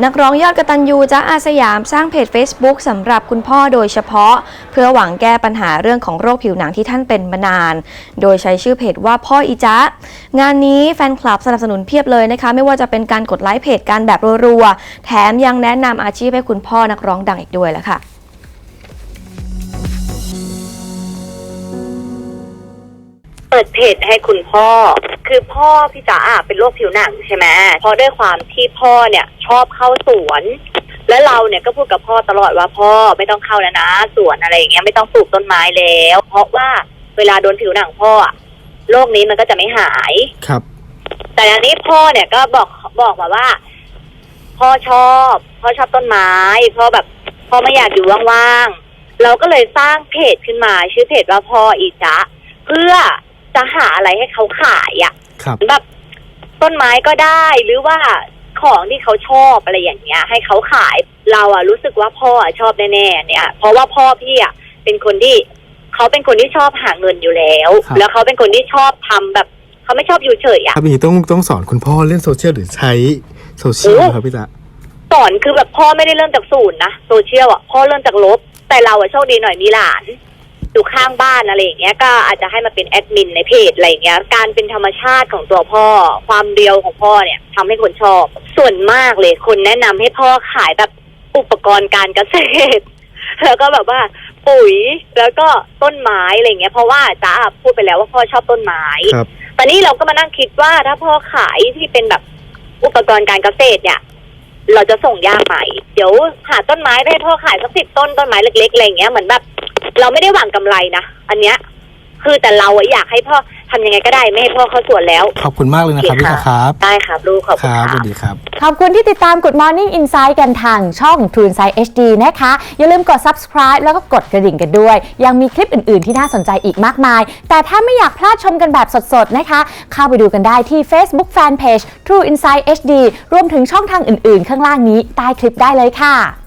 นักร้องยอดกระตันยูจ้าอาสยามสร้างเพจ Facebook สำหรับคุณพ่อโดยเฉพาะ เพื่อหวังแก้ปัญหาเรื่องของโรคผิวหนังที่ท่านเป็นมานาน โดยใช้ชื่อเพจว่าพ่ออีจ้างานนี้แฟนคลับสนับสนุนเพียบเลยนะคะ ไม่ว่าจะเป็นการกดไลค์เพจกันแบบรัวๆ แถมยังแนะนำอาชีพให้คุณพ่อนักร้องดังอีกด้วยแล้วค่ะเปิดเพจให้คุณพ่อ คือพ่อพี่จ๋าอะเป็นโรคผิวหนังใช่ไหมเพราะด้วยความที่พ่อเนี่ยชอบเข้าสวน และเราเนี่ยก็พูดกับพ่อตลอดว่าพ่อไม่ต้องเข้าแล้วนะสวนอะไรอย่างเงี้ยไม่ต้องปลูกต้นไม้แล้ว เพราะว่าเวลาโดนผิวหนังพ่ออะโรคนี้มันก็จะไม่หาย ครับ แต่อันนี้พ่อเนี่ยก็บอกบอกมาว่า พ่อชอบพ่อชอบต้นไม้พ่อแบบพ่อไม่อยากอยู่ว่างๆ เราก็เลยสร้างเพจขึ้นมา ชื่อเพจว่าพ่ออีจ๊ะเพื่อจะหาอะไรให้เขาขายอะ่ะ ครับแบบต้นไม้ก็ได้หรือว่าของที่เขาชอบอะไรอย่างเงี้ย ให้เขาขายเราอะรู้สึกว่าพ่ออะชอบแน่ๆเนี่ย เพราะว่าพ่อพี่อะเป็นคนที่เขาเป็นคนที่ชอบหาเงินอยู่แล้ว ครับ แล้วเขาเป็นคนที่ชอบทำแบบเขาไม่ชอบอยู่เฉยอะ ครับอย่างนี้ต้องต้องสอนคุณพ่อเล่นโซเชียลหรือใช้โซเชียลโอ้ ครับพี่ตาสอนคือแบบพ่อไม่ได้เริ่มจากศูนย์นะโซเชียลอะพ่อเริ่มจากลบ แต่เราอะโชคดีหน่อยมีหลาน อยู่ข้างบ้านอะไรอย่างเงี้ยก็อาจจะให้มาเป็นแอดมินในเพจอะไรอย่างเงี้ยการเป็นธรรมชาติของตัวพ่อ ความเรียวของพ่อเนี่ยทำให้คนชอบ ส่วนมากเลยคนแนะนำให้พ่อขายแบบอุปกรณ์การเกษตร แล้วก็แบบว่าปุ๋ยแล้วก็ต้นไม้อะไรอย่างเงี้ยเพราะว่าจ้าพูดไปแล้วว่าพ่อชอบต้นไม้ ครับ ตอนนี้เราก็มานั่งคิดว่าถ้าพ่อขายที่เป็นแบบอุปกรณ์การเกษตรเนี่ย เราจะส่งยากไหมเดี๋ยวหาต้นไม้ไปให้พ่อขายสักสิบต้นต้นไม้เล็กๆอะไรอย่างเงี้ยเหมือนแบบ เราไม่ได้หวังกำไรนะอันเนี้ย คือแต่เราอะอยากให้พ่อทำยังไงก็ได้ไม่ให้พ่อเข้าสวนแล้ว ขอบคุณมากเลยนะครับพี่ตาครับ ได้ครับลูกขอบคคุณรับสค่ะวัสดีครับ ขอบคุณที่ติดตาม Good Morning Insight กันทางช่อง True Insight HD นะคะ อย่าลืมกด subscribe แล้วก็กดกระดิ่งกันด้วย ยังมีคลิปอื่น ๆ ที่น่าสนใจอีกมากมาย แต่ถ้าไม่อยากพลาดชมกันแบบสด ๆ นะคะ เข้าไปดูกันได้ที่ Facebook Fanpage True Insight HD รวมถึงช่องทางอื่น ๆ ข้างล่างนี้ใต้คลิปได้เลยค่ะ